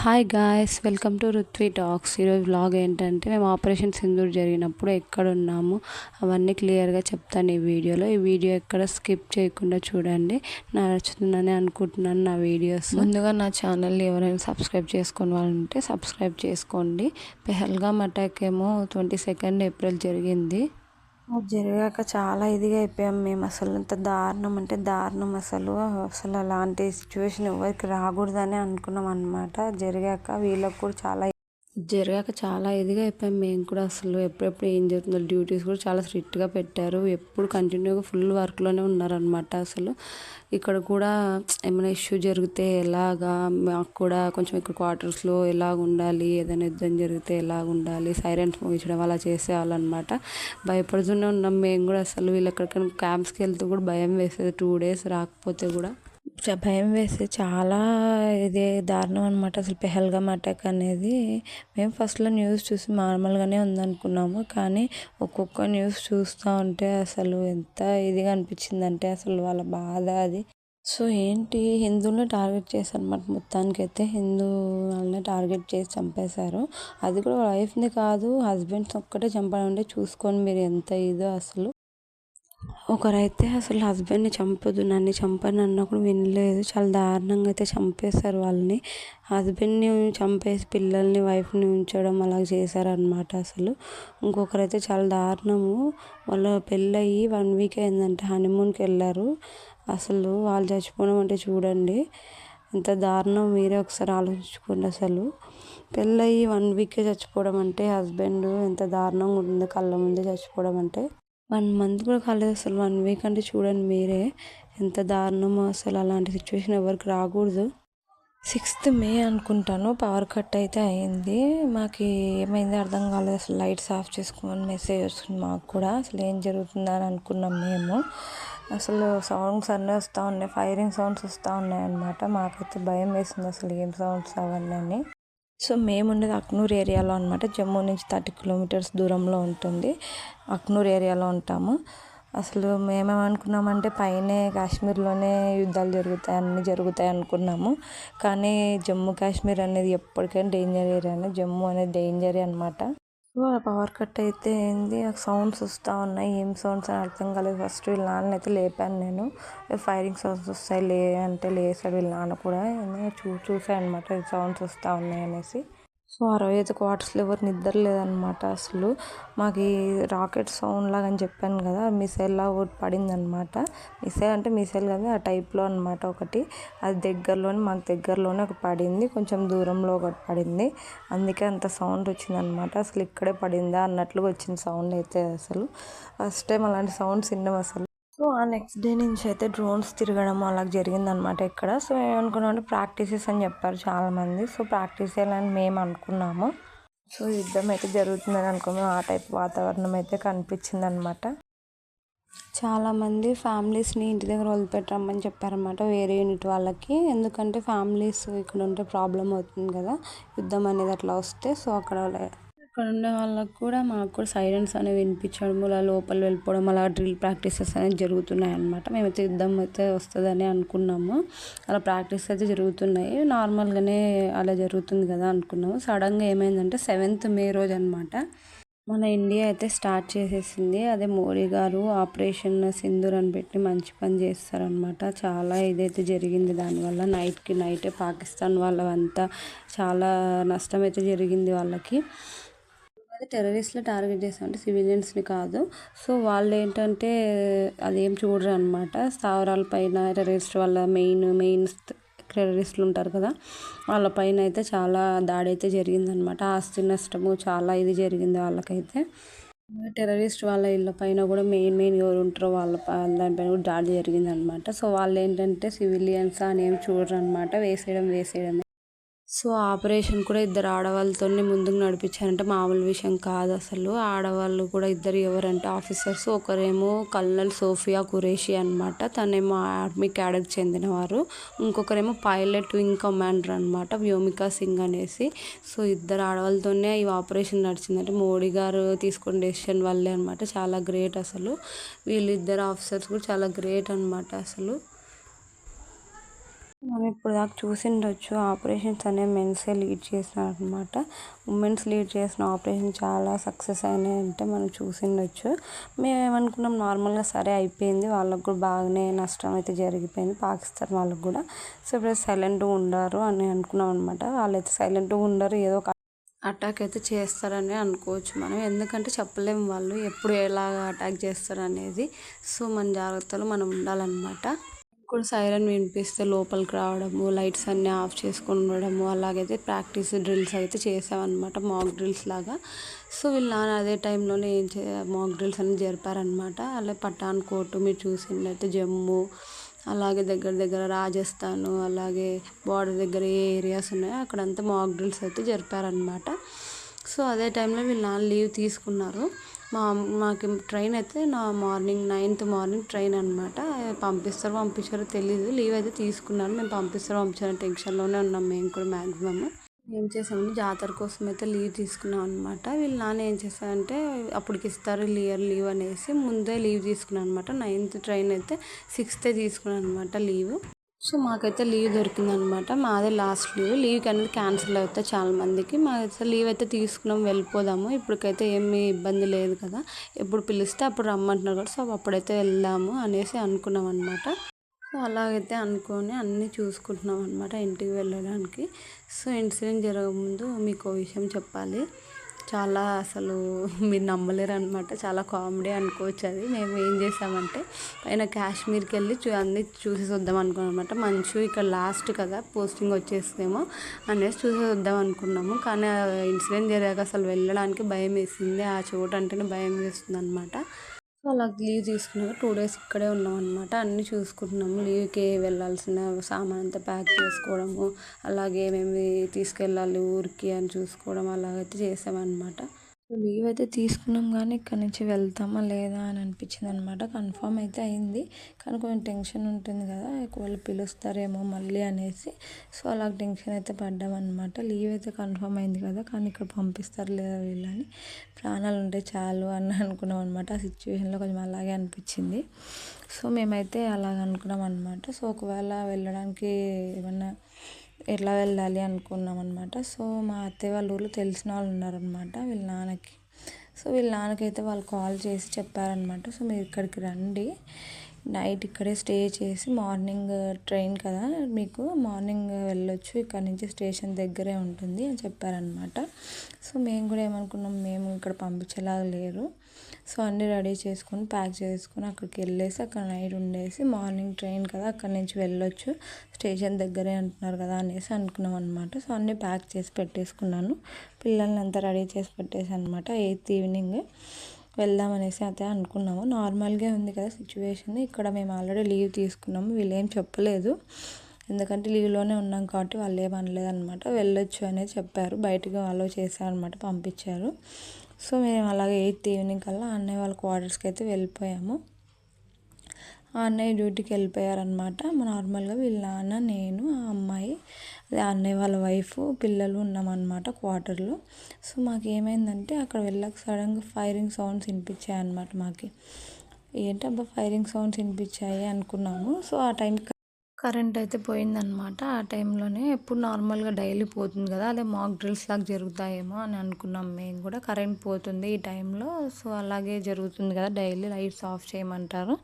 Hi guys welcome to Ruthvi talks ఈరోజు vlog ఏంటంటే మేము ఆపరేషన్ సింధూర్ జరిగినప్పుడు ఎక్కడ ఉన్నాము అవన్నీ క్లియర్గా చెప్తాను ఈ వీడియోలో. ఈ వీడియో ఎక్కడ స్కిప్ చేయకుండా చూడండి. నచ్చుతుందని అనుకుంటున్నాను నా వీడియోస్ ముందుగా నా ఛానల్ ఎవరైనా సబ్స్క్రైబ్ చేసుకుని వాళ్ళుంటే సబ్స్క్రైబ్ చేసుకోండి. పెహల్గామ్ అటాక్ ఏమో ట్వంటీ సెకండ్ ఏప్రిల్ జరిగింది. జరిగాక చాలా ఇదిగా అయిపోయాం. మేము అసలు ఎంత దారుణం అంటే దారుణం అసలు. అసలు అలాంటి సిచ్యువేషన్ ఎవరికి రాకూడదని అనుకున్నాం అనమాట జరిగాక వీళ్ళకి కూడా చాలా జరిగాక చాలా ఇదిగా అయిపోయాం. మేము కూడా అసలు ఎప్పుడెప్పుడు ఏం జరుగుతుందో డ్యూటీస్ కూడా చాలా స్ట్రిక్ట్గా పెట్టారు. ఎప్పుడు కంటిన్యూగా ఫుల్ వర్క్లోనే ఉన్నారనమాట అసలు. ఇక్కడ కూడా ఏమైనా ఇష్యూ జరిగితే ఎలాగా మాకు కూడా కొంచెం ఇక్కడ క్వార్టర్స్లో ఎలాగ ఉండాలి ఏదైనా యుద్ధం జరిగితే ఎలాగ ఉండాలి సైరెంట్స్ ముగించడం అలా చేసేవాళ్ళనమాట భయపడుతూనే ఉన్నాం. మేము కూడా అసలు వీళ్ళు ఎక్కడికైనా క్యాంప్స్కి వెళ్తూ కూడా భయం వేసేది టూ డేస్ రాకపోతే కూడా. భయం వేసి చాలా ఇది దారుణం అనమాట అసలు పెహల్గామ్ అటాక్ అనేది మేము ఫస్ట్లో న్యూస్ చూసి నార్మల్గానే ఉందనుకున్నాము. కానీ ఒక్కొక్క న్యూస్ చూస్తూ ఉంటే అసలు ఎంత ఇదిగా అనిపించిందంటే అసలు వాళ్ళ బాధ అది. సో ఏంటి? హిందువులను టార్గెట్ చేశారు అనమాట మొత్తానికి అయితే హిందూ వాళ్ళని టార్గెట్ చేసి చంపేశారు. అది కూడా వైఫ్ని కాదు హస్బెండ్స్ ఒక్కటే చంపడం చూసుకొని మీరు ఎంత ఇదో అసలు. ఒకరైతే అసలు హస్బెండ్ని చంపదు నన్ను చంపను అన్నప్పుడు వినలేదు. చాలా దారుణంగా అయితే చంపేశారు వాళ్ళని. హస్బెండ్ని చంపేసి పిల్లల్ని వైఫ్ని ఉంచడం అలా చేశారనమాట అసలు. ఇంకొకరైతే చాలా దారుణము. వాళ్ళ పెళ్ళయి వన్ వీక్ అయిందంటే హనీమూన్కి వెళ్ళారు. అసలు వాళ్ళు చచ్చిపోవడం అంటే చూడండి ఎంత దారుణం. మీరే ఒకసారి ఆలోచించుకోండి అసలు. పెళ్ళయి వన్ వీకే చచ్చిపోవడం అంటే హస్బెండ్ ఎంత దారుణంగా ఉంటుంది కళ్ళ ముందే చచ్చిపోవడం అంటే. వన్ మంత్ కూడా కాలేదు అసలు. వన్ వీక్ అంటే చూడండి మీరే ఎంత దారుణమో అసలు అలాంటి సిచ్యువేషన్ ఎవరికి రాకూడదు. సిక్స్త్ మే అనుకుంటాను పవర్ కట్ అయితే అయింది. మాకు ఏమైంది అర్థం కాలేదు అసలు లైట్స్ ఆఫ్ చేసుకోమని మెసేజ్ వస్తుంది మాకు కూడా. అసలు ఏం జరుగుతుందని అనుకున్నాం మేము. అసలు సౌండ్స్ అన్నీ వస్తూ ఉన్నాయి ఫైరింగ్ సౌండ్స్ వస్తూ ఉన్నాయి అనమాట మాకైతే భయం వేసింది అసలు ఏం సౌండ్స్ అవన్నీ సో మేము ఉండేది అక్నూర్ ఏరియాలో అనమాట జమ్మూ నుంచి థర్టీ కిలోమీటర్స్ దూరంలో ఉంటుంది. అక్నూర్ ఏరియాలో ఉంటాము. అసలు మేమేమనుకున్నామంటే పైనే కాశ్మీర్లోనే యుద్ధాలు జరుగుతాయి అన్నీ జరుగుతాయి అనుకున్నాము. కానీ జమ్మూ కాశ్మీర్ అనేది ఎప్పటికైనా డేంజర్ ఏరియా జమ్మూ అనేది డేంజరే అనమాట పవర్ కట్ అయితే ఏంది? సౌండ్స్ వస్తూ ఉన్నాయి. ఏం సౌండ్స్ అని అర్థం కాలేదు. ఫస్ట్ వీళ్ళ నాన్న అయితే లేపాను నేను. ఫైరింగ్ సౌండ్స్ వస్తాయి లే అంటే లేసాడు వీళ్ళ నాన్న కూడా. చూ చూసాను అనమాట సౌండ్స్ వస్తూ ఉన్నాయి అనేసి. సో ఆ రోజు అయితే క్వార్టర్స్లో ఎవరు నిద్ర లేదనమాట అసలు. మాకు ఈ రాకెట్ సౌండ్ లాగా అని చెప్పాను కదా మిసైల్ లాగా ఒకటి పడిందనమాట. మిసైల్ అంటే మిసైల్ కదా ఆ టైప్లో అనమాట ఒకటి. అది దగ్గరలోనే మాకు దగ్గరలోనే ఒక పడింది కొంచెం దూరంలో ఒకటి పడింది. అందుకే అంత సౌండ్ వచ్చింది అనమాట అసలు ఇక్కడే పడిందా అన్నట్లుగా వచ్చింది సౌండ్ అయితే అసలు. ఫస్ట్ టైం అలాంటి సౌండ్స్ విన్నాం అసలు. సో ఆ నెక్స్ట్ డే నుంచి అయితే డ్రోన్స్ తిరగడం అలా జరిగిందనమాట ఇక్కడ. సో ఏమనుకున్నామంటే ప్రాక్టీసెస్ అని చెప్పారు చాలామంది. సో ప్రాక్టీస్ చేయాలని మేము అనుకున్నాము. సో యుద్ధం అయితే జరుగుతుందని అనుకున్నాము ఆ టైప్ వాతావరణం అయితే కనిపించింది అనమాట చాలామంది ఫ్యామిలీస్ని ఇంటి దగ్గర వదిలిపెట్టరమ్మని చెప్పారన్నమాట వేరే యూనిట్ వాళ్ళకి. ఎందుకంటే ఫ్యామిలీస్ ఇక్కడ ఉంటే ప్రాబ్లం అవుతుంది కదా. యుద్ధం అనేది అట్లా వస్తే సో అక్కడ అక్కడ ఉండే వాళ్ళకు కూడా మాకు కూడా సైరన్స్ అనేవి వినిపించడం అలా లోపల వెళ్ళిపోవడం అలా డ్రిల్ ప్రాక్టీసెస్ అనేవి జరుగుతున్నాయి అనమాట మేమైతే యుద్ధం అయితే వస్తుందని అనుకున్నాము. అలా ప్రాక్టీస్ అయితే జరుగుతున్నాయి. నార్మల్గానే అలా జరుగుతుంది కదా అనుకున్నాము. సడన్గా ఏమైందంటే సెవెంత్ మే రోజు అనమాట మన ఇండియా అయితే స్టార్ట్ చేసేసింది. అదే మోడీ గారు ఆపరేషన్ సింధూర్ అని పెట్టి మంచి పని చేస్తారనమాట చాలా ఇదైతే జరిగింది దానివల్ల. నైట్కి నైటే పాకిస్తాన్ వాళ్ళంతా చాలా నష్టం అయితే జరిగింది వాళ్ళకి. అదే టెర్రరిస్ట్ని టార్గెట్ చేస్తామంటే సివిలియన్స్ని కాదు. సో వాళ్ళు ఏంటంటే అదేం చూడరు అనమాట స్థావరాల పైన టెర్రరిస్ట్ వాళ్ళ మెయిన్ మెయిన్ టెర్రరిస్టులు ఉంటారు కదా. వాళ్ళ పైన అయితే చాలా దాడి అయితే జరిగిందనమాట ఆస్తి నష్టము చాలా ఇది జరిగింది వాళ్ళకైతే. టెర్రరిస్ట్ వాళ్ళ ఇళ్ళ పైన కూడా మెయిన్ మెయిన్ ఎవరు ఉంటారో వాళ్ళ దానిపైన కూడా దాడి జరిగిందనమాట సో వాళ్ళు ఏంటంటే సివిలియన్స్ అని ఏం చూడరు అనమాట వేసేయడం వేసేయడమే. సో ఆపరేషన్ కూడా ఇద్దరు ఆడవాళ్ళతోనే ముందుకు నడిపించారంటే. మామూలు విషయం కాదు అసలు. ఆడవాళ్ళు కూడా ఇద్దరు ఎవరంటే ఆఫీసర్స్. ఒకరేమో కల్నల్ సోఫియా కురేషి అనమాట తనేమో ఆర్మీ క్యాడర్కి చెందినవారు. ఇంకొకరేమో పైలట్ వింగ్ కమాండర్ అనమాట వ్యోమికా సింగ్ అనేసి. సో ఇద్దరు ఆడవాళ్ళతోనే ఈ ఆపరేషన్ నడిచిందంటే మోడీ గారు తీసుకున్న డెసిషన్ వల్లే అనమాట చాలా గ్రేట్ అసలు. వీళ్ళిద్దరు ఆఫీసర్స్ కూడా చాలా గ్రేట్ అనమాట అసలు. మనం ఇప్పుడు దాకా చూసిండొచ్చు ఆపరేషన్స్ అనేవి మెన్సే లీడ్ చేసినారనమాట. ఉమెన్స్ లీడ్ చేసిన ఆపరేషన్ చాలా సక్సెస్ అయినాయి అంటే మనం చూసిండొచ్చు. మేము ఏమనుకున్నాం నార్మల్గా సరే అయిపోయింది వాళ్ళకు కూడా బాగానే నష్టం అయితే జరిగిపోయింది పాకిస్తాన్ వాళ్ళకు కూడా. సో ఇప్పుడు సైలెంట్గా ఉండరు అని అనుకున్నాం అనమాట. వాళ్ళైతే సైలెంట్గా ఉండరు ఏదో ఒక అటాక్ అయితే చేస్తారని అనుకోవచ్చు మనం. ఎందుకంటే చెప్పలేము వాళ్ళు ఎప్పుడు ఎలా అటాక్ చేస్తారు అనేది సో మన జాగ్రత్తలు మనం ఉండాలన్నమాట. కూడా సైరన్ వినిపిస్తే లోపలికి రావడము లైట్స్ అన్నీ ఆఫ్ చేసుకొని ఉండడము అలాగైతే ప్రాక్టీస్ డ్రిల్స్ అయితే చేసామన్నమాట మాక్ డ్రిల్స్ లాగా. సో వీళ్ళు నాన్న అదే టైంలోనే ఏం చే మాక్ డ్రిల్స్ అన్నీ జరిపారనమాట అలాగే పఠాన్ కోటు మీరు చూసిందైతే జమ్మూ అలాగే దగ్గర దగ్గర రాజస్థాన్ అలాగే బార్డర్ దగ్గర ఏ ఏరియాస్ ఉన్నాయో అక్కడంతా మాక్ డ్రిల్స్ అయితే జరిపారనమాట సో అదే టైంలో వీళ్ళు నాన్న లీవ్ తీసుకున్నారు. మా మాకు ట్రైన్ అయితే నా మార్నింగ్ నైన్త్ మార్నింగ్ ట్రైన్ అనమాట పంపిస్తారు పంపించారో తెలీదు. లీవ్ అయితే తీసుకున్నాను మేము పంపిస్తారో పంపించారో టెన్షన్లోనే ఉన్నాం మేము కూడా మ్యాక్సిమమ్ ఏం చేసామని జాతర కోసం అయితే లీవ్ తీసుకున్నాం అనమాట వీళ్ళు నాన్న ఏం చేశారంటే అప్పటికి ఇస్తారు లియర్ లీవ్ అనేసి ముందే లీవ్ తీసుకున్నాను అనమాట నైన్త్ ట్రైన్ అయితే సిక్స్తే తీసుకున్నాను అనమాట లీవ్. సో మాకైతే లీవ్ దొరికిందనమాట. మాదే లాస్ట్ లీవ్. లీవ్కి అనేది క్యాన్సిల్ అవుతాయి చాలా మందికి. మాకైతే లీవ్ అయితే తీసుకున్నాం వెళ్ళిపోదాము. ఇప్పటికైతే ఏమీ ఇబ్బంది లేదు కదా. ఎప్పుడు పిలిస్తే అప్పుడు రమ్మంటున్నారు కదా. సో అప్పుడైతే వెళ్దాము అనేసి అనుకున్నాం అనమాట సో అలాగైతే అనుకొని అన్నీ చూసుకుంటున్నాం అనమాట ఇంటికి వెళ్ళడానికి. సో ఇన్సిడెంట్ జరగకముందు మీకు విషయం చెప్పాలి. చాలా అసలు మీరు నమ్మలేరు అనమాట చాలా కామెడీ అనుకోవచ్చు అది మేము ఏం చేసామంటే పైన కాశ్మీర్కి వెళ్ళి చూ అన్నీ చూసేసి వద్దాం అనుకున్నాం అనమాట మంచు ఇక్కడ లాస్ట్ కదా పోస్టింగ్ వచ్చేస్తేమో అనేసి చూసి వద్దాం అనుకున్నాము కానీ ఇన్సిడెంట్ జరిగాక అసలు వెళ్ళడానికి భయం వేసింది ఆ చోటు అంటేనే భయం వేస్తుంది అనమాట సో అలా లీవ్ తీసుకున్నాక టూ డేస్ ఇక్కడే ఉన్నాం అనమాట అన్నీ చూసుకుంటున్నాము. లీవ్కి వెళ్ళాల్సిన సామాన్ అంతా ప్యాక్ చేసుకోవడము అలాగే మేము తీసుకెళ్ళాలి ఊరికి అని చూసుకోవడం అలాగైతే చేసామన్నమాట. లీవ్ అయితే తీసుకున్నాం కానీ ఇక్కడ నుంచి వెళ్తామా లేదా అని అనిపించింది అనమాట కన్ఫామ్ అయితే అయింది. కానీ కొంచెం టెన్షన్ ఉంటుంది కదా ఒకవేళ పిలుస్తారేమో మళ్ళీ అనేసి. సో అలా టెన్షన్ అయితే పడ్డామన్నమాట లీవ్ అయితే కన్ఫామ్ అయింది కదా కానీ ఇక్కడ పంపిస్తారు లేదా వీళ్ళని ప్రాణాలు ఉంటే చాలు అని అనుకున్నాం అనమాట ఆ సిచ్యువేషన్లో కొంచెం అలాగే అనిపించింది. సో మేమైతే అలాగ అనుకున్నాం అనమాట సో ఒకవేళ వెళ్ళడానికి ఏమన్నా ఎట్లా వెళ్ళాలి అనుకున్నాం అనమాట సో మా అత్తయ్య వాళ్ళ ఊళ్ళో తెలిసిన వాళ్ళు ఉన్నారనమాట వీళ్ళ నాన్నకి. సో వీళ్ళ నాన్నకైతే వాళ్ళు కాల్ చేసి చెప్పారనమాట సో మీరు ఇక్కడికి రండి. నైట్ ఇక్కడే స్టే చేసి మార్నింగ్ ట్రైన్ కదా మీకు మార్నింగ్ వెళ్ళొచ్చు. ఇక్కడ నుంచి స్టేషన్ దగ్గరే ఉంటుంది అని చెప్పారనమాట సో మేము కూడా ఏమనుకున్నాం మేము ఇక్కడ పంపించేలాగా లేరు. సో అన్నీ రెడీ చేసుకొని ప్యాక్ చేసుకొని అక్కడికి వెళ్ళేసి అక్కడ నైట్ ఉండేసి మార్నింగ్ ట్రైన్ కదా అక్కడి నుంచి వెళ్ళొచ్చు. స్టేషన్ దగ్గరే అంటున్నారు కదా అనేసి అనుకున్నాం అనమాట సో అన్నీ ప్యాక్ చేసి పెట్టేసుకున్నాను. పిల్లల్ని అంతా రెడీ చేసి పెట్టేసి అనమాట ఎయిత్ ఈవినింగ్ వెళ్దామనేసి అయితే అనుకున్నాము. నార్మల్గా ఉంది కదా సిచ్యువేషన్. ఇక్కడ మేము ఆల్రెడీ లీవ్ తీసుకున్నాము. వీళ్ళు ఏం చెప్పలేదు. ఎందుకంటే లీవ్లోనే ఉన్నాం కాబట్టి వాళ్ళు ఏం అనమాట వెళ్ళొచ్చు అనేది చెప్పారు. బయటకు అలో చేశారనమాట పంపించారు. సో మేము అలాగే ఎయిత్ ఈవినింగ్ కల్లా అన్నయ్య వాళ్ళ క్వార్టర్స్కి అయితే వెళ్ళిపోయాము. ఆ అన్నయ్య డ్యూటీకి వెళ్ళిపోయారనమాట నార్మల్గా వీళ్ళ నాన్న నేను ఆ అమ్మాయి అదే అన్నయ్య వాళ్ళ వైఫ్ పిల్లలు ఉన్నామన్నమాట క్వార్టర్లో. సో మాకు ఏమైందంటే అక్కడ వెళ్ళక సడన్గా ఫైరింగ్ సౌండ్స్ వినిపించాయి అనమాట మాకు. ఏంటబ్బా ఫైరింగ్ సౌండ్స్ వినిపించాయి అనుకున్నాము. సో ఆ టైంకి కరెంట్ అయితే పోయిందనమాట. ఆ టైంలోనే ఎప్పుడు నార్మల్గా డైలీ పోతుంది కదా అదే మాక్ డ్రిల్స్ లాగా జరుగుతాయేమో అని అనుకున్నాం మేము కూడా. కరెంట్ పోతుంది ఈ టైంలో సో అలాగే జరుగుతుంది కదా డైలీ లైట్స్ ఆఫ్ చేయమంటారు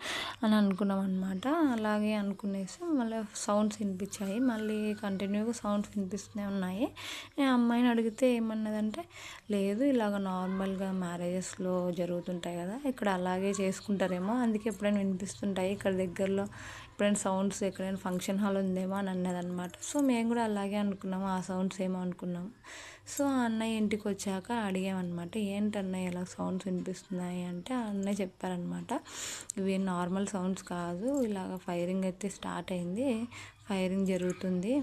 అని అనుకున్నాం అనమాట అలాగే అనుకునేసి మళ్ళీ సౌండ్స్ వినిపించాయి. మళ్ళీ కంటిన్యూగా సౌండ్స్ వినిపిస్తూనే ఉన్నాయి. నేను అమ్మాయిని అడిగితే ఏమన్నదంటే లేదు ఇలాగ నార్మల్గా మ్యారేజెస్లో జరుగుతుంటాయి కదా ఇక్కడ అలాగే చేసుకుంటారేమో అందుకే ఎప్పుడైనా వినిపిస్తుంటాయి. ఇక్కడ దగ్గరలో ఎప్పుడైనా సౌండ్స్ ఎక్కడైనా ఫంక్షన్ హాల్ ఉందేమో అని అన్నదనమాట సో మేము కూడా అలాగే అనుకున్నాము ఆ సౌండ్స్ ఏమో అనుకున్నాము. సో ఆ అన్నయ్య ఇంటికి వచ్చాక అడిగామన్నమాట ఏంటి అన్నయ్య ఇలా సౌండ్స్ వినిపిస్తున్నాయి? అంటే ఆ అన్నయ్య చెప్పారనమాట ఇవి నార్మల్ సౌండ్స్ కాదు ఇలాగ ఫైరింగ్ అయితే స్టార్ట్ అయింది ఫైరింగ్ జరుగుతుంది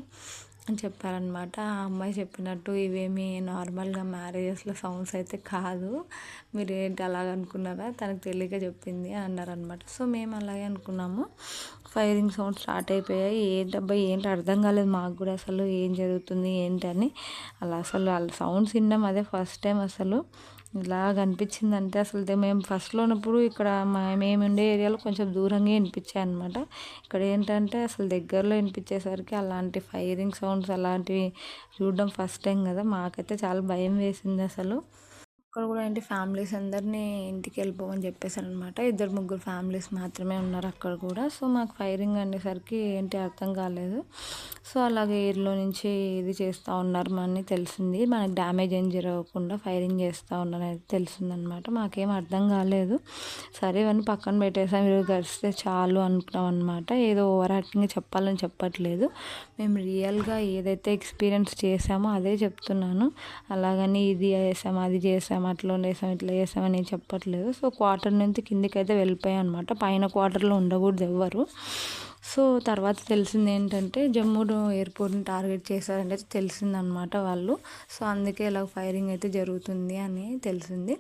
అని చెప్పారనమాట. ఆ అమ్మాయి చెప్పినట్టు ఇవేమి నార్మల్గా మ్యారేజెస్లో సౌండ్స్ అయితే కాదు. మీరు ఏంటి అలాగ అనుకున్నారా? తనకు తెలియక చెప్పింది అని అన్నారనమాట. సో మేము అలాగే అనుకున్నాము. ఫైరింగ్ సౌండ్ స్టార్ట్ అయిపోయాయి. ఏంటబ్బా ఏంటి అర్థం కాలేదు మాకు కూడా అసలు. ఏం జరుగుతుంది ఏంటి అని. అలా అసలు వాళ్ళ సౌండ్స్ విన్నాం అదే ఫస్ట్ టైం అసలు. ఇలాగ అనిపించిందంటే అసలు మేము ఫస్ట్లో ఉన్నప్పుడు ఇక్కడ మేము ఉండే ఏరియాలో కొంచెం దూరంగా వినిపించాయి అనమాట ఇక్కడ ఏంటంటే అసలు దగ్గరలో వినిపించేసరికి అలాంటి ఫైరింగ్ సౌండ్స్ అలాంటివి చూడడం ఫస్ట్ టైం కదా. మాకైతే చాలా భయం వేసింది అసలు. అక్కడ కూడా ఏంటి ఫ్యామిలీస్ అందరినీ ఇంటికి వెళ్ళిపోమని చెప్పేశారనమాట. ఇద్దరు ముగ్గురు ఫ్యామిలీస్ మాత్రమే ఉన్నారు అక్కడ కూడా. సో మాకు ఫైరింగ్ అనేసరికి ఏంటి అర్థం కాలేదు. సో అలాగే ఎయిర్లో నుంచి ఇది చేస్తూ ఉన్నారు మనని తెలిసింది. మనకి డ్యామేజ్ ఏం జరగకుండా ఫైరింగ్ చేస్తూ ఉన్నారు అనేది మాకేం అర్థం కాలేదు. సరే ఇవన్నీ పక్కన పెట్టేసాం మీరు గడిస్తే చాలు అనుకున్నాం అనమాట ఏదో ఓవర్ యాక్టింగ్ చెప్పాలని చెప్పట్లేదు. మేము రియల్గా ఏదైతే ఎక్స్పీరియన్స్ చేసామో అదే చెప్తున్నాను. అలాగని ఇది చేసాం అది చేసాం అట్లా వేసాం ఇట్లా చేసాం చెప్పట్లేదు. సో క్వార్టర్ నుంచి కిందికి అయితే వెళ్ళిపోయాం అనమాట పైన క్వార్టర్లో ఉండకూడదు ఎవ్వరు. సో తర్వాత తెలిసింది ఏంటంటే జమ్మూ ఎయిర్పోర్ట్ని టార్గెట్ చేశారంటే తెలిసిందనమాట వాళ్ళు. సో అందుకే ఇలా ఫైరింగ్ అయితే జరుగుతుంది అని తెలిసింది.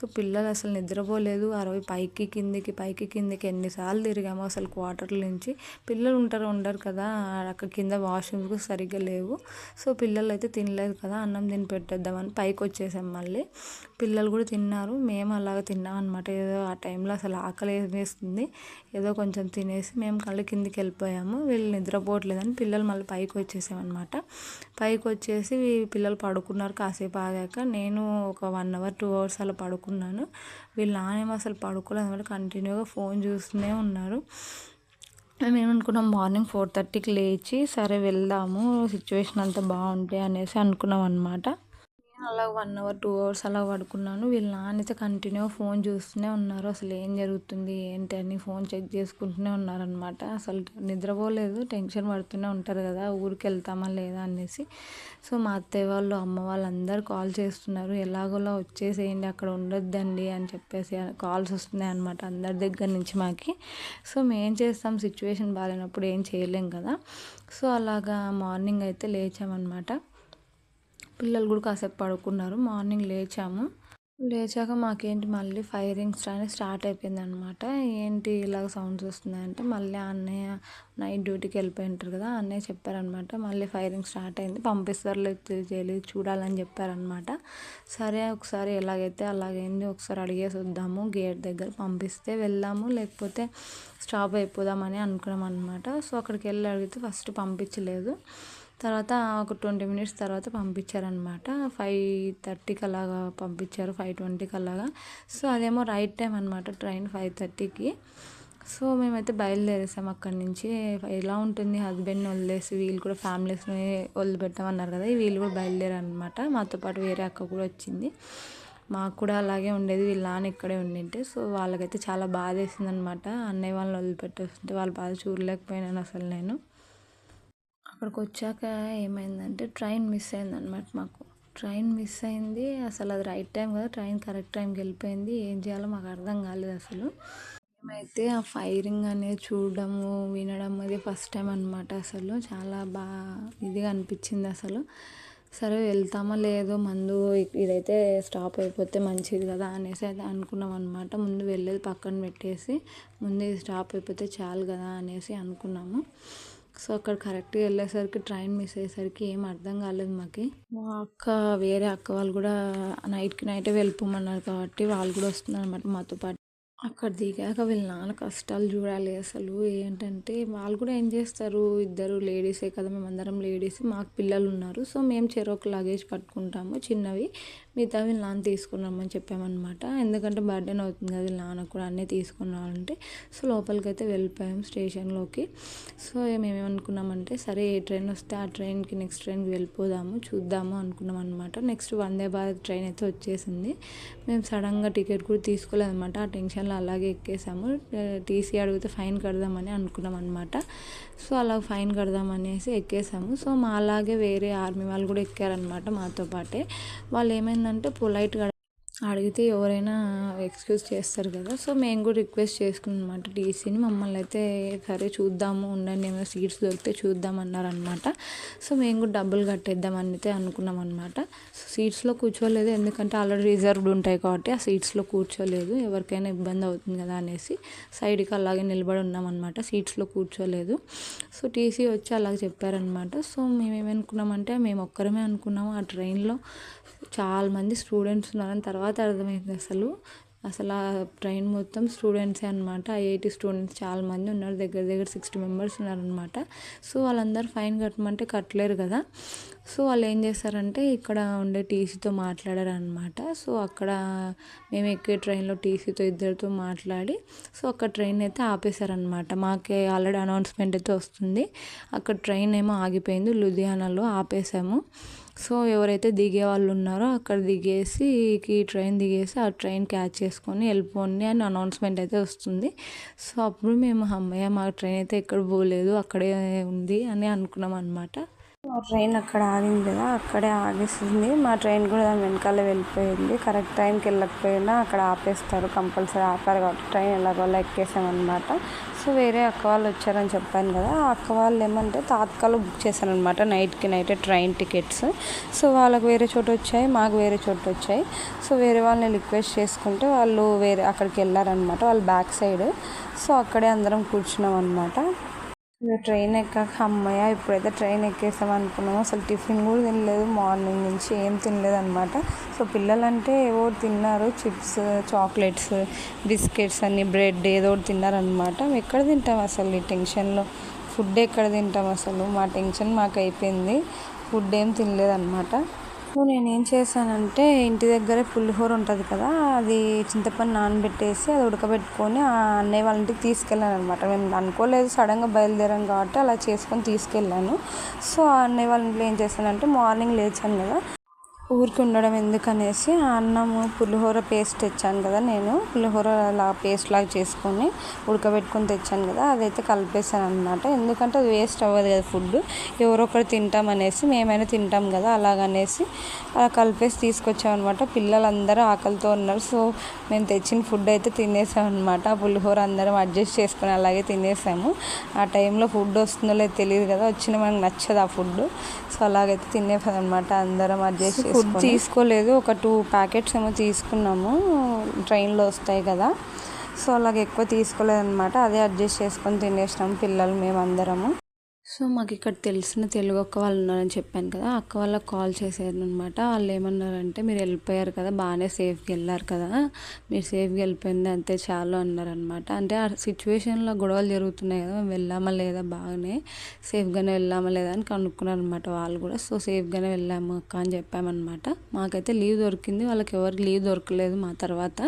సో పిల్లలు అసలు నిద్రపోలేదు. అరవై పైకి కిందికి పైకి కిందికి ఎన్నిసార్లు తిరిగామో అసలు క్వార్టర్ల నుంచి. పిల్లలు ఉంటారు ఉండరు కదా. అక్కడ కింద వాష్రూమ్స్ సరిగ్గా లేవు. సో పిల్లలు అయితే తినలేదు కదా అన్నం తిని పెట్టేద్దామని పైకి వచ్చేసాం మళ్ళీ. పిల్లలు కూడా తిన్నారు. మేము అలాగ తిన్నాం అనమాట ఏదో ఆ టైంలో అసలు ఆకలి వేస్తుంది. ఏదో కొంచెం తినేసి మేము కళ్ళు కిందికి వెళ్ళిపోయాము. వీళ్ళు నిద్రపోవట్లేదని పిల్లలు మళ్ళీ పైకి వచ్చేసామన్నమాట పైకి వచ్చేసి పిల్లలు పడుకున్నారు కాసేపు ఆగాక. నేను ఒక వన్ అవర్ టూ అవర్స్ అలా పడుకున్నాను. వీళ్ళు నానేమో అసలు పడుకోలేదు అనమాట కంటిన్యూగా ఫోన్ చూస్తూనే ఉన్నారు. మేము ఏమనుకున్నాం? మార్నింగ్ ఫోర్ థర్టీకి లేచి సరే వెళ్దాము. సిచ్యువేషన్ అంతా బాగుంటే అనేసి అనుకున్నాం అనమాట అలా వన్ అవర్ టూ అవర్స్ అలా పడుకున్నాను. వీళ్ళ నాన్నైతే కంటిన్యూ ఫోన్ చూస్తూనే ఉన్నారు. అసలు ఏం జరుగుతుంది ఏంటి అని ఫోన్ చెక్ చేసుకుంటూనే ఉన్నారనమాట అసలు నిద్రపోలేదు టెన్షన్ పడుతూనే ఉంటారు కదా ఊరికి వెళ్తామా లేదా అనేసి. సో మా అత్తయ్య వాళ్ళు అమ్మ వాళ్ళందరూ కాల్ చేస్తున్నారు. ఎలాగోలా వచ్చేసేయండి అక్కడ ఉండొద్దండి అని చెప్పేసి కాల్స్ వస్తున్నాయి అనమాట అందరి దగ్గర నుంచి మాకి. సో మేము చేస్తాం సిచ్యువేషన్ బాగాలేనప్పుడు ఏం చేయలేం కదా. సో అలాగా మార్నింగ్ అయితే లేచామన్నమాట. పిల్లలు కూడా కాసేపు పడుకున్నారు. మార్నింగ్ లేచాము. లేచాక మాకేంటి మళ్ళీ ఫైరింగ్స్ అని స్టార్ట్ అయిపోయింది అనమాట ఏంటి ఇలాగ సౌండ్స్ వస్తున్నాయంటే మళ్ళీ అన్నయ్య నైట్ డ్యూటీకి వెళ్ళిపోయి ఉంటారు కదా అన్నయ్య చెప్పారనమాట. మళ్ళీ ఫైరింగ్ స్టార్ట్ అయింది. పంపిస్తారు లేదు చూడాలని చెప్పారనమాట. సరే ఒకసారి ఎలాగైతే అలాగైంది ఒకసారి అడిగేసి వద్దాము గేట్ దగ్గర పంపిస్తే వెళ్దాము లేకపోతే స్టాప్ అయిపోదామని అనుకున్నాం అనమాట సో అక్కడికి వెళ్ళి అడిగితే ఫస్ట్ పంపించలేదు. తర్వాత ఒక ట్వంటీ మినిట్స్ తర్వాత పంపించారనమాట. ఫైవ్ థర్టీకి అలాగా పంపించారు ఫైవ్ ట్వంటీకి అలాగా సో అదేమో రైట్ టైం అనమాట ట్రైన్ ఫైవ్ థర్టీకి. సో మేమైతే బయలుదేరేసాం అక్కడి నుంచి. ఎలా ఉంటుంది హస్బెండ్ని వదిలేసి వీళ్ళు కూడా ఫ్యామిలీస్ని వదిలిపెట్టామన్నారు కదా వీళ్ళు కూడా బయలుదేరారనమాట. మాతో పాటు వేరే అక్క కూడా వచ్చింది. మాకు కూడా అలాగే ఉండేది వీళ్ళ నాన్న ఇక్కడే ఉండింటే. సో వాళ్ళకైతే చాలా బాధ వేసిందనమాట అన్నయ్య వాళ్ళని వదిలిపెట్టేస్తుంటే వాళ్ళ బాధ చూడలేకపోయినాను అసలు నేను. అక్కడికి వచ్చాక ఏమైందంటే ట్రైన్ మిస్ అయింది అనమాట మాకు. ట్రైన్ మిస్ అయింది. అసలు అది రైట్ టైం కదా ట్రైన్ కరెక్ట్ టైంకి వెళ్ళిపోయింది. ఏం చేయాలో మాకు అర్థం కాలేదు అసలు. మేమైతే ఆ ఫైరింగ్ అనేది చూడడము వినడం అది ఫస్ట్ టైం అనమాట అసలు. చాలా బాగా ఇదిగా అనిపించింది అసలు. సరే వెళ్తామా లేదో మందు ఇదైతే స్టాప్ అయిపోతే మంచిది కదా అనేసి అయితే అనుకున్నాం అనమాట ముందు వెళ్ళేది పక్కన పెట్టేసి ముందు ఇది స్టాప్ అయిపోతే చాలు కదా అనేసి అనుకున్నాము. సో అక్కడ కరెక్ట్గా వెళ్ళేసరికి ట్రైన్ మిస్ అయ్యేసరికి ఏం అర్థం కాలేదు మాకు. మా అక్క వేరే అక్క వాళ్ళు కూడా నైట్కి నైటే వెళ్ళిపోమన్నారు కాబట్టి వాళ్ళు కూడా వస్తున్నారు అనమాట మాతో పాటు. అక్కడ దిగాక వీళ్ళ నాన్న కష్టాలు చూడాలి అసలు. ఏంటంటే వాళ్ళు కూడా ఏం చేస్తారు? ఇద్దరు లేడీసే కదా మేమందరం లేడీస్ మాకు పిల్లలు ఉన్నారు. సో మేము చెరొక లగేజ్ పట్టుకుంటాము చిన్నవి. మిగతా నాన్న తీసుకుని రమ్మని చెప్పామన్నమాట. ఎందుకంటే బర్త్డేన్ అవుతుంది కదా నాన్న కూడా అన్నీ తీసుకుని రావాలంటే. సో లోపలికి అయితే వెళ్ళిపోయాం స్టేషన్లోకి. సో మేమేమనుకున్నామంటే సరే ఏ ట్రైన్ వస్తే ఆ ట్రైన్కి నెక్స్ట్ ట్రైన్కి వెళ్ళిపోదాము చూద్దాము అనుకున్నాం అనమాట నెక్స్ట్ వందే భారత్ ట్రైన్ అయితే వచ్చేసింది. మేము సడన్గా టికెట్ కూడా తీసుకోలేదు అనమాట ఆ టెన్షన్లో అలాగే ఎక్కేసాము. టీసీ అడిగితే ఫైన్ కడదామని అనుకున్నాం అనమాట సో అలా ఫైన్ కడదామనేసి ఎక్కేసాము. సో మా అలాగే వేరే ఆర్మీ వాళ్ళు కూడా ఎక్కారనమాట మాతో పాటే. వాళ్ళు అంటే పొలైట్గా అడిగితే ఎవరైనా ఎక్స్క్యూజ్ చేస్తారు కదా. సో మేము కూడా రిక్వెస్ట్ చేసుకున్నాం అనమాట టీసీని మమ్మల్ని అయితే సరే చూద్దాము ఉండండి ఏమైనా సీట్స్ దొరికితే చూద్దాం అన్నారనమాట సో మేము కూడా డబ్బులు కట్టేద్దామని అయితే అనుకున్నాం అనమాట సో సీట్స్లో కూర్చోలేదు ఎందుకంటే ఆల్రెడీ రిజర్వ్డ్ ఉంటాయి కాబట్టి ఆ సీట్స్లో కూర్చోలేదు. ఎవరికైనా ఇబ్బంది అవుతుంది కదా అనేసి సైడ్కి అలాగే నిలబడి ఉన్నామన్నమాట సీట్స్లో కూర్చోలేదు. సో టీసీ వచ్చి అలాగే చెప్పారనమాట సో మేము ఏమనుకున్నామంటే మేము ఒక్కరమే అనుకున్నాము. ఆ ట్రైన్లో చాలా మంది స్టూడెంట్స్ ఉన్నారని తర్వాత అర్థమైంది అసలు. అసలు ఆ ట్రైన్ మొత్తం స్టూడెంట్సే అనమాట ఐఐటి స్టూడెంట్స్ చాలా మంది ఉన్నారు. దగ్గర దగ్గర సిక్స్టీ మెంబర్స్ ఉన్నారనమాట సో వాళ్ళందరూ ఫైన్ కట్టమంటే కట్టలేరు కదా. సో వాళ్ళు ఏం చేస్తారంటే ఇక్కడ ఉండే టీసీతో మాట్లాడారనమాట సో అక్కడ మేము ఎక్కే ట్రైన్లో టీసీతో ఇద్దరితో మాట్లాడి సో అక్కడ ట్రైన్ అయితే ఆపేశారనమాట మాకే ఆల్రెడీ అనౌన్స్మెంట్ అయితే వస్తుంది. అక్కడ ట్రైన్ ఏమో ఆగిపోయింది. లుధియానాలో ఆపేసాము సో ఎవరైతే దిగే వాళ్ళు ఉన్నారో అక్కడ దిగేసి ఈ ట్రైన్ దిగేసి ఆ ట్రైన్ క్యాచ్ చేసుకొని వెళ్ళిపోండి అని అనౌన్స్మెంట్ అయితే వస్తుంది. సో అప్పుడు మేము అమ్మయ్య మా ట్రైన్ అయితే ఎక్కడ పోలేదు అక్కడే ఉంది అని అనుకున్నాం అనమాట మా ట్రైన్ అక్కడ ఆగింది కదా అక్కడే ఆగేసింది. మా ట్రైన్ కూడా దాని వెనకాల వెళ్ళిపోయింది. కరెక్ట్ టైంకి వెళ్ళకపోయినా అక్కడ ఆపేస్తారు కంపల్సరీ ఆపారు కాబట్టి ట్రైన్ ఎలాగోలా ఎక్కేసామన్నమాట సో వేరే అక్క వాళ్ళు వచ్చారని చెప్పాను కదా ఆ అక్క వాళ్ళు ఏమంటే తాత్కాలు బుక్ చేశారనమాట నైట్కి నైట్ ట్రైన్ టికెట్స్. సో వాళ్ళకి వేరే చోట వచ్చాయి మాకు వేరే చోట వచ్చాయి. సో వేరే వాళ్ళని రిక్వెస్ట్ చేసుకుంటే వాళ్ళు వేరే అక్కడికి వెళ్ళారనమాట వాళ్ళ బ్యాక్ సైడ్. సో అక్కడే అందరం కూర్చున్నాం అనమాట ఇక ట్రైన్ ఎక్కాక అమ్మయ్య ఇప్పుడైతే ట్రైన్ ఎక్కేసాం అనుకున్నాము. అసలు టిఫిన్ కూడా తినలేదు. మార్నింగ్ నుంచి ఏం తినలేదు అనమాట సో పిల్లలంటే ఏవో తిన్నారు. చిప్స్ చాక్లెట్స్ బిస్కెట్స్ అన్ని బ్రెడ్ ఏదో ఒకటి తిన్నారనమాట ఎక్కడ తింటాం అసలు ఈ టెన్షన్లో? ఫుడ్ ఎక్కడ తింటాం అసలు? మా టెన్షన్ మాకు అయిపోయింది. ఫుడ్ ఏం తినలేదన్నమాట. సో నేను ఏం చేశానంటే ఇంటి దగ్గరే పులిహోర ఉంటుంది కదా అది చింతపండు నానబెట్టేసి అది ఉడకబెట్టుకొని ఆ అన్నయ్య వాళ్ళ ఇంటికి తీసుకెళ్ళాను అనమాట మేము అనుకోలేదు సడన్గా బయలుదేరాం కాబట్టి అలా చేసుకొని తీసుకెళ్ళాను. సో ఆ అన్నయ్య వాళ్ళ ఇంట్లో ఏం చేశానంటే మార్నింగ్ లేచాను కదా ఊరికి ఉండడం ఎందుకనేసి అన్నము పులిహోర పేస్ట్ తెచ్చాను కదా నేను. పులిహోర అలా పేస్ట్ లాగా చేసుకొని ఉడకబెట్టుకొని తెచ్చాను కదా అదైతే కలిపేసాను అనమాట ఎందుకంటే అది వేస్ట్ అవ్వదు కదా ఫుడ్ ఎవరో ఒకరు తింటాం అనేసి మేమైనా తింటాం కదా అలాగనేసి అలా కలిపేసి తీసుకొచ్చాం అనమాట పిల్లలందరూ ఆకలితో ఉన్నారు. సో మేము తెచ్చిన ఫుడ్ అయితే తినేసాం అనమాట ఆ పులిహోర అందరం అడ్జస్ట్ చేసుకొని అలాగే తినేసాము. ఆ టైంలో ఫుడ్ వస్తుందో లేదో తెలియదు కదా వచ్చిన మనకు నచ్చదు ఆ ఫుడ్ సో అలాగైతే తినేసాం అనమాట అందరం అడ్జస్ట్ ఫుడ్ తీసుకోలేదు. ఒక టూ ప్యాకెట్స్ ఏమో తీసుకున్నాము. ట్రైన్లో వస్తాయి కదా. సో అలాగ ఎక్కువ తీసుకోలేదన్నమాట. అదే అడ్జస్ట్ చేసుకొని తినేసినాం పిల్లలు మేమందరము. సో మాకు ఇక్కడ తెలిసిన తెలుగు అక్క వాళ్ళు ఉన్నారని చెప్పాను కదా అక్క వాళ్ళకి కాల్ చేశారు అనమాట వాళ్ళు ఏమన్నారంటే మీరు వెళ్ళిపోయారు కదా బాగానే సేఫ్గా వెళ్ళారు కదా మీరు సేఫ్గా వెళ్ళిపోయింది అంతే చాలు అన్నారనమాట. అంటే ఆ సిచ్యువేషన్లో గొడవలు జరుగుతున్నాయి కదా మేము వెళ్ళామా లేదా బాగానే సేఫ్గానే వెళ్ళామా లేదా అని కనుక్కున్నారు అనమాట వాళ్ళు కూడా. సో సేఫ్గానే వెళ్ళాము అక్క అని చెప్పామన్నమాట మాకైతే లీవ్ దొరికింది వాళ్ళకి ఎవరికి లీవ్ దొరకలేదు మా తర్వాత.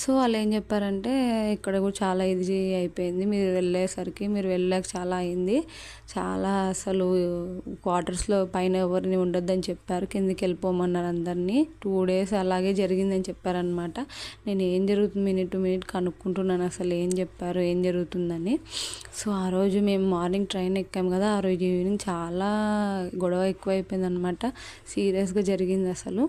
సో వాళ్ళు ఏం చెప్పారంటే ఇక్కడ కూడా చాలా ఇది అయిపోయింది మీరు వెళ్ళేసరికి మీరు వెళ్ళాక చాలా అయింది చాలా అసలు క్వార్టర్స్లో పైన ఎవరిని ఉండొద్దని చెప్పారు. కిందకి వెళ్ళిపోమన్నారు అందరినీ. టూ డేస్ అలాగే జరిగిందని చెప్పారనమాట నేను ఏం జరుగుతుంది మినిట్ టు మినిట్ కనుక్కుంటున్నాను అసలు ఏం చెప్పారు ఏం జరుగుతుందని. సో ఆ రోజు మేము మార్నింగ్ ట్రైన్ ఎక్కాము కదా ఆ రోజు ఈవినింగ్ చాలా గొడవ ఎక్కువైపోయింది అనమాట సీరియస్గా జరిగింది అసలు.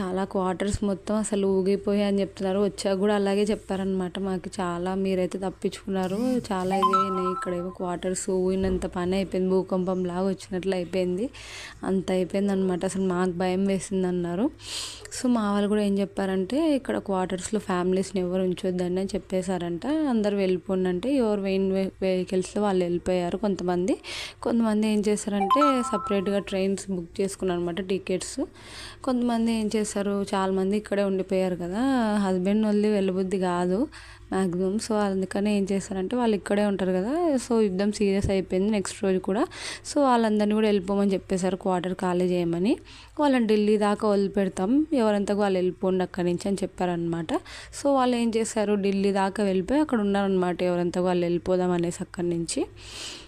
చాలా క్వార్టర్స్ మొత్తం అసలు ఊగిపోయాయి అని చెప్తున్నారు. వచ్చాక కూడా అలాగే చెప్పారనమాట మాకు. చాలా మీరైతే తప్పించుకున్నారు. చాలా ఇదైనాయి ఇక్కడ ఏమో క్వార్టర్స్ ఊగినంత పని అయిపోయింది. భూకంపం లాగా వచ్చినట్లు అయిపోయింది. అంత అయిపోయింది అనమాట అసలు మాకు భయం వేసింది అన్నారు సో మా వాళ్ళు కూడా ఏం చెప్పారంటే ఇక్కడ క్వార్టర్స్లో ఫ్యామిలీస్ని ఎవరు ఉంచొద్దని అని చెప్పేశారంట. అందరు వెళ్ళిపోండి ఎవరు వెయిన్ వెహికల్స్లో వాళ్ళు వెళ్ళిపోయారు కొంతమంది. కొంతమంది ఏం చేశారంటే సపరేట్గా ట్రైన్స్ బుక్ చేసుకున్నారు అనమాట టికెట్స్. కొంతమంది ఏం చేశారు చాలామంది ఇక్కడే ఉండిపోయారు కదా. హస్బెండ్ వదిలి వెళ్ళబుద్ధి కాదు మ్యాక్సిమం సో అందుకని ఏం చేస్తారంటే వాళ్ళు ఇక్కడే ఉంటారు కదా. సో యుద్ధం సీరియస్ అయిపోయింది నెక్స్ట్ రోజు కూడా. సో వాళ్ళందరినీ కూడా వెళ్ళిపోమని చెప్పేశారు క్వార్టర్ ఖాళీ చేయమని. వాళ్ళని ఢిల్లీ దాకా వదిలిపెడతాం. ఎవరంతకు వాళ్ళు వెళ్ళిపోండి అక్కడి నుంచి అని చెప్పారనమాట సో వాళ్ళు ఏం చేశారు? ఢిల్లీ దాకా వెళ్ళిపోయి అక్కడ ఉన్నారనమాట ఎవరంతకు వాళ్ళు వెళ్ళిపోదాం అనేసి అక్కడి నుంచి.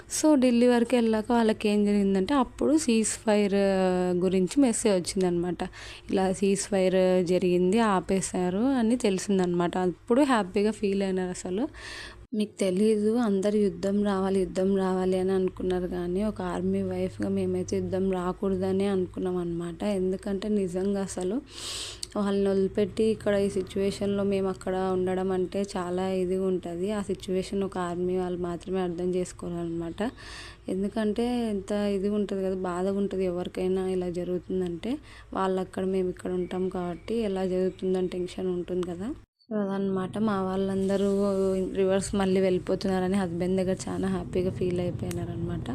సో ఢిల్లీ వరకు వెళ్ళాక వాళ్ళకి ఏం జరిగిందంటే అప్పుడు సీజ్ ఫైర్ uh, గురించి మెసేజ్ వచ్చిందనమాట ఇలా సీజ్ ఫైర్ జరిగింది ఆపేశారు అని తెలిసిందనమాట అప్పుడు హ్యాపీగా ఫీల్ అయినారు అసలు. మీకు తెలీదు అందరు యుద్ధం రావాలి యుద్ధం రావాలి అని అనుకున్నారు కానీ ఒక ఆర్మీ వైఫ్గా మేమైతే యుద్ధం రాకూడదని అనుకున్నాం అనమాట ఎందుకంటే నిజంగా అసలు వాళ్ళని వదిలిపెట్టి ఇక్కడ ఈ సిచ్యువేషన్లో మేము అక్కడ ఉండడం అంటే చాలా ఇదిగా ఉంటుంది. ఆ సిచ్యువేషన్ ఒక ఆర్మీ వాళ్ళు మాత్రమే అర్థం చేసుకోవాలన్నమాట. ఎందుకంటే ఎంత ఇది ఉంటుంది కదా బాధగా ఉంటుంది ఎవరికైనా ఇలా జరుగుతుందంటే. వాళ్ళు అక్కడ మేము ఇక్కడ ఉంటాం కాబట్టి ఎలా జరుగుతుందని టెన్షన్ ఉంటుంది కదా. సో అదనమాట. మా వాళ్ళందరూ రివర్స్ మళ్ళీ వెళ్ళిపోతున్నారని హస్బెండ్ దగ్గర చాలా హ్యాపీగా ఫీల్ అయిపోయినారనమాట.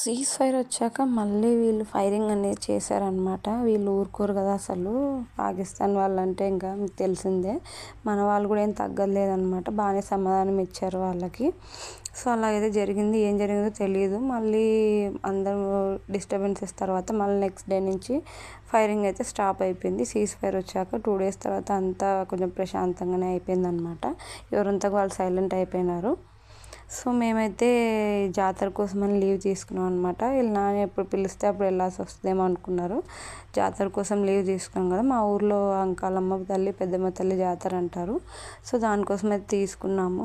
సీజ్ ఫైర్ వచ్చాక మళ్ళీ వీళ్ళు ఫైరింగ్ అనేది చేశారనమాట వీళ్ళు ఊరుకోరు కదా అసలు. పాకిస్తాన్ వాళ్ళంటే ఇంకా మీకు తెలిసిందే. మన వాళ్ళు కూడా ఏం తగ్గలేదనమాట బాగానే సమాధానం ఇచ్చారు వాళ్ళకి. సో అలాగైతే జరిగింది. ఏం జరిగిందో తెలియదు మళ్ళీ అందరూ డిస్టర్బెన్సెస్ తర్వాత మళ్ళీ నెక్స్ట్ డే నుంచి ఫైరింగ్ అయితే స్టాప్ అయిపోయింది. సీజ్ ఫైర్ వచ్చాక టూ డేస్ తర్వాత అంతా కొంచెం ప్రశాంతంగానే అయిపోయింది అనమాట ఎవరంతా వాళ్ళు సైలెంట్ అయిపోయినారు. సో మేమైతే జాతర కోసమని లీవ్ తీసుకున్నాం అనమాట వీళ్ళు నాన్న ఎప్పుడు పిలిస్తే అప్పుడు వెళ్ళాల్సి వస్తుందేమో అనుకున్నారు. జాతర కోసం లీవ్ తీసుకున్నాం కదా మా ఊర్లో అంకాలమ్మ తల్లి పెద్దమ్మ తల్లి జాతర అంటారు. సో దానికోసం అయితే తీసుకున్నాము.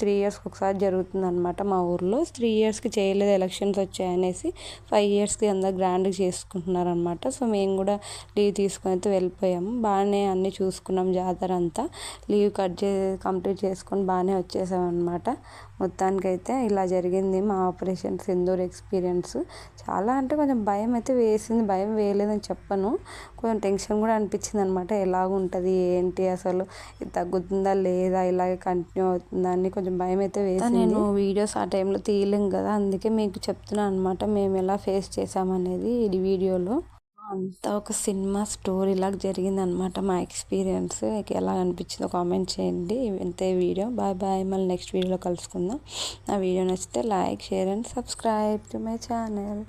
త్రీ ఇయర్స్కి ఒకసారి జరుగుతుంది అనమాట మా ఊర్లో. త్రీ ఇయర్స్కి చేయలేదు ఎలక్షన్స్ వచ్చాయనేసి ఫైవ్ ఇయర్స్కి అందరు గ్రాండ్గా చేసుకుంటున్నారు అనమాట సో మేము కూడా లీవ్ తీసుకొని అయితే వెళ్ళిపోయాము. బాగానే అన్నీ చూసుకున్నాం జాతర అంతా. లీవ్ కట్ చే కంప్లీట్ చేసుకొని బాగానే వచ్చేసాం అనమాట మొత్తానికైతే ఇలా జరిగింది మా ఆపరేషన్ సింధూర్ ఎక్స్పీరియన్స్. చాలా అంటే కొంచెం భయం అయితే వేసింది భయం వేయలేదని చెప్పను. కొంచెం టెన్షన్ కూడా అనిపించింది అనమాట ఎలాగుంటుంది ఏంటి అసలు తగ్గుతుందా లేదా ఇలాగే కంటిన్యూ అవుతుందా అని కొంచెం భయం అయితే వేసింది. నేను వీడియోస్ ఆ టైంలో తీయలేం కదా అందుకే మీకు చెప్తున్నాను అనమాట మేము ఎలా ఫేస్ చేసామనేది ఈ వీడియోలో. అంతా ఒక సినిమా స్టోరీ లాగా జరిగిందనమాట మా ఎక్స్పీరియన్స్. ఎలా అనిపించిందో కామెంట్ చేయండి. ఇంతే వీడియో. Bye bye. మళ్ళీ నెక్స్ట్ వీడియోలో కలుసుకుందాం. నా వీడియో నచ్చితే like share and subscribe to my channel.